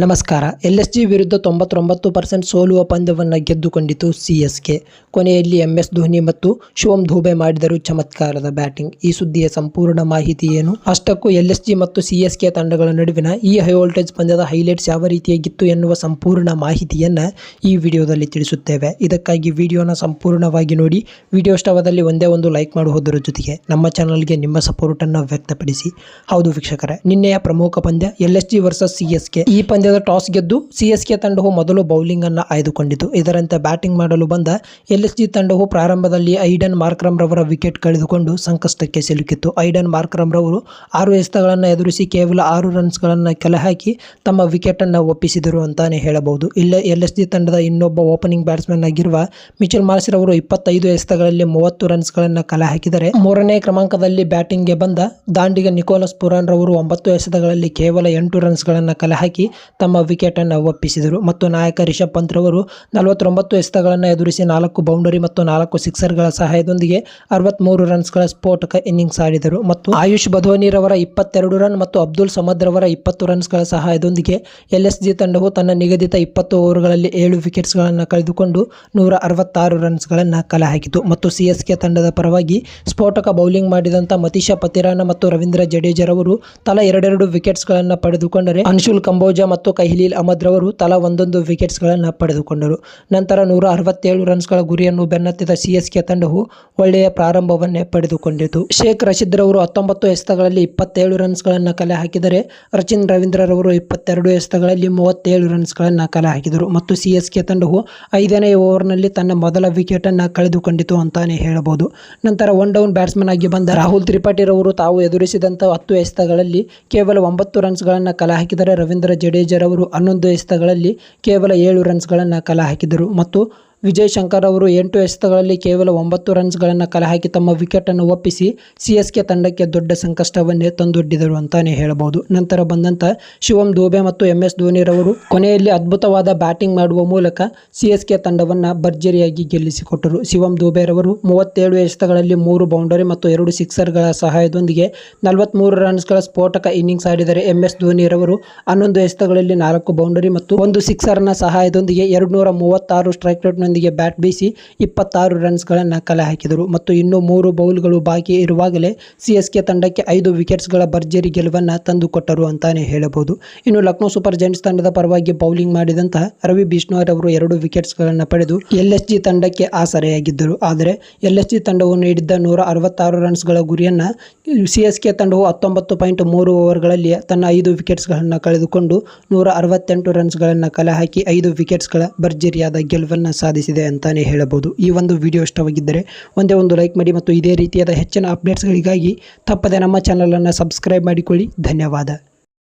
ನಮಸ್ಕಾರ. L S G ವಿರುದ್ಧ ತೊಂಬತ್ತೊಂಬತ್ತು ಪರ್ಸೆಂಟ್ ಸೋಲುವ ಪಂದ್ಯವನ್ನು ಗೆದ್ದುಕೊಂಡಿತು ಸಿ ಎಸ್ ಕೆ. ಕೊನೆಯಲ್ಲಿ ಎಂ ಎಸ್ ಧೋನಿ ಮತ್ತು ಶಿವಂ ಧೂಬೆ ಮಾಡಿದರು ಚಮತ್ಕಾರದ ಬ್ಯಾಟಿಂಗ್. ಈ ಸುದ್ದಿಯ ಸಂಪೂರ್ಣ ಮಾಹಿತಿ ಏನು? ಅಷ್ಟಕ್ಕೂ ಎಲ್ ಎಸ್ ಜಿ ಮತ್ತು ಸಿ ಎಸ್ ಕೆ ತಂಡಗಳ ನಡುವಿನ ಈ ಹೈ ವೋಲ್ಟೇಜ್ ಪಂದ್ಯದ ಹೈಲೈಟ್ಸ್ ಯಾವ ರೀತಿಯಾಗಿತ್ತು ಎನ್ನುವ ಸಂಪೂರ್ಣ ಮಾಹಿತಿಯನ್ನು ಈ ವಿಡಿಯೋದಲ್ಲಿ ತಿಳಿಸುತ್ತೇವೆ. ಇದಕ್ಕಾಗಿ ವಿಡಿಯೋನ ಸಂಪೂರ್ಣವಾಗಿ ನೋಡಿ. ವಿಡಿಯೋ ಇಷ್ಟವಾದಲ್ಲಿ ಒಂದೇ ಒಂದು ಲೈಕ್ ಮಾಡುವುದರ ಜೊತೆಗೆ ನಮ್ಮ ಚಾನಲ್ಗೆ ನಿಮ್ಮ ಸಪೋರ್ಟನ್ನು ವ್ಯಕ್ತಪಡಿಸಿ. ಹೌದು ವೀಕ್ಷಕರೇ, ನಿನ್ನೆಯ ಪ್ರಮುಖ ಪಂದ್ಯ L S G versus C S K. ಈ ಪಂದ್ಯದ ಟಾಸ್ ಗೆದ್ದು ಸಿ ಎಸ್ ಕೆ ತಂಡವು ಮೊದಲು ಬೌಲಿಂಗ್ ಅನ್ನು ಆಯ್ದುಕೊಂಡಿತು. ಇದರಂತೆ ಬ್ಯಾಟಿಂಗ್ ಮಾಡಲು ಬಂದ ಎಲ್ ಎಸ್ ಜಿ ತಂಡವು ಪ್ರಾರಂಭದಲ್ಲಿ ಐಡನ್ ಮಾರ್ಕ್ರಮ್ ರವರ ವಿಕೆಟ್ ಕಳೆದುಕೊಂಡು ಸಂಕಷ್ಟಕ್ಕೆ ಸಿಲುಕಿತ್ತು. ಐಡನ್ ಮಾರ್ಕ್ರಮ್ ರವರು ಆರು ಎಸೆತಗಳನ್ನು ಎದುರಿಸಿ ಕೇವಲ ಆರು ರನ್ಸ್ಗಳನ್ನು ಕಲೆ ಹಾಕಿ ತಮ್ಮ ವಿಕೆಟ್ ಅನ್ನು ಒಪ್ಪಿಸಿದರು ಅಂತಾನೆ ಹೇಳಬಹುದು. ಇಲ್ಲ ಎಲ್ ಎಸ್ ಜಿ ತಂಡದ ಇನ್ನೊಬ್ಬ ಓಪನಿಂಗ್ ಬ್ಯಾಟ್ಸ್ಮನ್ ಆಗಿರುವ ಮಿಚೆಲ್ ಮಾರ್ಸ್ ರವರು ಇಪ್ಪತ್ತೈದು ಎಸೆತಗಳಲ್ಲಿ ಮೂವತ್ತು ರನ್ಸ್ಗಳನ್ನು ಕಲೆಹಾಕಿದರೆ ಮೂರನೇ ಕ್ರಮಾಂಕದಲ್ಲಿ ಬ್ಯಾಟಿಂಗ್ಗೆ ಬಂದ ದಾಂಡಿಗ ನಿಕೋಲಸ್ ಪುರಾನ್ ರವರು ಒಂಬತ್ತು ಎಸೆತಗಳಲ್ಲಿ ಕೇವಲ ಎಂಟು ರನ್ಸ್ಗಳನ್ನು ಕಲೆ ಹಾಕಿ ತಮ್ಮ ವಿಕೆಟನ್ನು ಒಪ್ಪಿಸಿದರು. ಮತ್ತು ನಾಯಕ ರಿಷಬ್ ಪಂತ್ ರವರು ನಲವತ್ತೊಂಬತ್ತು ಎಸೆತಗಳನ್ನು ಎದುರಿಸಿ ನಾಲ್ಕು ಬೌಂಡರಿ ಮತ್ತು ನಾಲ್ಕು ಸಿಕ್ಸರ್ಗಳ ಸಹಾಯದೊಂದಿಗೆ ಅರವತ್ಮೂರು ರನ್ಸ್ಗಳ ಸ್ಫೋಟಕ ಇನ್ನಿಂಗ್ಸ್ ಆಡಿದರು. ಮತ್ತು ಆಯುಷ್ ಬಧೋನಿ ರವರ ಇಪ್ಪತ್ತೆರಡು ರನ್ ಮತ್ತು ಅಬ್ದುಲ್ ಸಮದ್ ರವರ ಇಪ್ಪತ್ತು ರನ್ಸ್ಗಳ ಸಹಾಯದೊಂದಿಗೆ ಎಲ್ ಎಸ್ ಜಿ ತಂಡವು ತನ್ನ ನಿಗದಿತ ಇಪ್ಪತ್ತು ಓವರ್ಗಳಲ್ಲಿ ಏಳು ವಿಕೆಟ್ಸ್ಗಳನ್ನು ಕಳೆದುಕೊಂಡು ನೂರ ಅರವತ್ತಾರು ರನ್ಸ್ಗಳನ್ನು ಕಲೆ ಹಾಕಿತು ಮತ್ತು ಸಿ ಎಸ್ ಕೆ ತಂಡದ ಪರವಾಗಿ ಸ್ಫೋಟಕ ಬೌಲಿಂಗ್ ಮಾಡಿದಂಥ ಮತೀಶಾ ಪತಿರಾನ ಮತ್ತು ರವೀಂದ್ರ ಜಡೇಜರವರು ತಲಾ ಎರಡೆರಡು ವಿಕೆಟ್ಸ್ಗಳನ್ನು ಪಡೆದುಕೊಂಡರೆ ಅನ್ಶುಲ್ ಕಂಬೋಜಾ ಕೈಲೀಲ್ ಅಹಮದ್ ರವರು ತಲಾ ಒಂದೊಂದು ವಿಕೆಟ್ಸ್ಗಳನ್ನು ಪಡೆದುಕೊಂಡರು. ನಂತರ ನೂರ ಅರವತ್ತೇಳು ರನ್ಸ್ಗಳ ಗುರಿಯನ್ನು ಬೆನ್ನತ್ತಿದ ಸಿ ಎಸ್ ಕೆ ತಂಡವು ಒಳ್ಳೆಯ ಪ್ರಾರಂಭವನ್ನೇ ಪಡೆದುಕೊಂಡಿತು. ಶೇಖ್ ರಶೀದ್ ರವರು ಹತ್ತೊಂಬತ್ತು ಎಸೆತಗಳಲ್ಲಿ ಇಪ್ಪತ್ತೇಳು ರನ್ಸ್ಗಳನ್ನು ಕಲೆ ಹಾಕಿದರೆ ರಚಿನ್ ರವೀಂದ್ರರವರು ಇಪ್ಪತ್ತೆರಡು ಎಸೆತಗಳಲ್ಲಿ ಮೂವತ್ತೇಳು ರನ್ಸ್ಗಳನ್ನು ಕಲೆ ಹಾಕಿದರು ಮತ್ತು ಸಿ ಎಸ್ ಕೆ ತಂಡವು ಐದನೇ ಓವರ್ನಲ್ಲಿ ತನ್ನ ಮೊದಲ ವಿಕೆಟನ್ನು ಕಳೆದುಕೊಂಡಿತು ಅಂತಾನೆ ಹೇಳಬಹುದು. ನಂತರ ಒನ್ ಡೌನ್ ಬ್ಯಾಟ್ಸ್ಮನ್ ಆಗಿ ಬಂದ ರಾಹುಲ್ ತ್ರಿಪಾಠಿ ರವರು ತಾವು ಎದುರಿಸಿದಂಥ ಹತ್ತು ಎಸೆತಗಳಲ್ಲಿ ಕೇವಲ ಒಂಬತ್ತು ರನ್ಸ್ಗಳನ್ನು ಕಲೆ ಹಾಕಿದರೆ ರವೀಂದ್ರ ಜಡೇಜರವರು ಹನ್ನೊಂದು ಎಸೆತಗಳಲ್ಲಿ ಕೇವಲ ಏಳು ರನ್ಸ್ಗಳನ್ನು ಕಲೆ ಹಾಕಿದರು ಮತ್ತು ವಿಜಯ್ ಶಂಕರ್ ಅವರು ಎಂಟು ಎಸೆತಗಳಲ್ಲಿ ಕೇವಲ ಒಂಬತ್ತು ರನ್ಸ್ಗಳನ್ನು ಕಲೆಹಾಕಿ ತಮ್ಮ ವಿಕೆಟನ್ನು ಒಪ್ಪಿಸಿ ಸಿ ಎಸ್ ಕೆ ತಂಡಕ್ಕೆ ದೊಡ್ಡ ಸಂಕಷ್ಟವನ್ನೇ ತಂದೊಡ್ಡಿದರು ಅಂತಲೇ ಹೇಳಬಹುದು. ನಂತರ ಬಂದಂಥ ಶಿವಂ ದೂಬೆ ಮತ್ತು ಎಂ ಎಸ್ ಧೋನಿರವರು ಕೊನೆಯಲ್ಲಿ ಅದ್ಭುತವಾದ ಬ್ಯಾಟಿಂಗ್ ಮಾಡುವ ಮೂಲಕ ಸಿ ಎಸ್ ಕೆ ತಂಡವನ್ನು ಭರ್ಜರಿಯಾಗಿ ಗೆಲ್ಲಿಸಿಕೊಟ್ಟರು. ಶಿವಮ್ ದೂಬೆರವರು ಮೂವತ್ತೇಳು ಎಸೆತಗಳಲ್ಲಿ ಮೂರು ಬೌಂಡರಿ ಮತ್ತು ಎರಡು ಸಿಕ್ಸರ್ಗಳ ಸಹಾಯದೊಂದಿಗೆ ನಲವತ್ತ್ಮೂರು ರನ್ಸ್ಗಳ ಸ್ಫೋಟಕ ಇನ್ನಿಂಗ್ಸ್ ಆಡಿದರೆ ಎಂ ಎಸ್ ಧೋನಿರವರು ಹನ್ನೊಂದು ಎಸೆತಗಳಲ್ಲಿ ನಾಲ್ಕು ಬೌಂಡರಿ ಮತ್ತು ಒಂದು ಸಿಕ್ಸರ್ನ ಸಹಾಯದೊಂದಿಗೆ ಎರಡುನೂರ ಮೂವತ್ತಾರು ಸ್ಟ್ರೈಕ್ ರೇಟ್ನೊಂದಿಗೆ ಬ್ಯಾಟ್ ಬೀಸಿ ಇಪ್ಪತ್ತಾರು ರನ್ಸ್ಗಳನ್ನು ಕಲೆ ಹಾಕಿದರು. ಮತ್ತು ಇನ್ನೂ ಮೂರು ಬೌಲ್ಗಳು ಬಾಕಿ ಇರುವಾಗಲೇ ಸಿ ಎಸ್ ಕೆ ತಂಡಕ್ಕೆ ಐದು ವಿಕೆಟ್ಸ್ಗಳ ಭರ್ಜರಿ ಗೆಲುವನ್ನು ತಂದುಕೊಟ್ಟರು ಅಂತಾನೆ ಹೇಳಬಹುದು. ಇನ್ನು ಲಕ್ನೋ ಸೂಪರ್ ಜೈಂಟ್ಸ್ ತಂಡದ ಪರವಾಗಿ ಬೌಲಿಂಗ್ ಮಾಡಿದಂತಹ ರವಿ ಬಿಷ್ಣೋರ್ ಅವರು ಎರಡು ವಿಕೆಟ್ಸ್ಗಳನ್ನು ಪಡೆದು ಎಲ್ ಎಸ್ ಜಿ ತಂಡಕ್ಕೆ ಆಸರೆಯಾಗಿದ್ದರು. ಆದರೆ ಎಲ್ ಎಸ್ ಜಿ ತಂಡವು ನೀಡಿದ್ದ ನೂರ ಅರವತ್ತಾರು ರನ್ಸ್ಗಳ ಗುರಿಯನ್ನು ಸಿ ಎಸ್ ಕೆ ತಂಡವು ಹತ್ತೊಂಬತ್ತು ಪಾಯಿಂಟ್ ಮೂರು ಓವರ್ಗಳಲ್ಲಿ ತನ್ನ ಐದು ವಿಕೆಟ್ಸ್ಗಳನ್ನು ಕಳೆದುಕೊಂಡು ನೂರ ಅರವತ್ತೆಂಟು ರನ್ಸ್ಗಳನ್ನು ಕಲೆ ಹಾಕಿ ಐದು ವಿಕೆಟ್ಸ್ಗಳ ಭರ್ಜರಿಯಾದ ಗೆಲುವನ್ನು ಸಾಧಿಸಿದೆ. ಅಂತಾನೆ ಹೇಳಬಹುದು. ಈ ಒಂದು ವಿಡಿಯೋ ಇಷ್ಟವಾಗಿದ್ದರೆ ಒಂದೇ ಒಂದು ಲೈಕ್ ಮಾಡಿ ಮತ್ತು ಇದೇ ರೀತಿಯಾದ ಹೆಚ್ಚಿನ ಅಪ್ಡೇಟ್ಸ್ಗಳಿಗಾಗಿ ತಪ್ಪದೆ ನಮ್ಮ ಚಾನಲನ್ನು ಸಬ್ಸ್ಕ್ರೈಬ್ ಮಾಡಿಕೊಳ್ಳಿ. ಧನ್ಯವಾದ.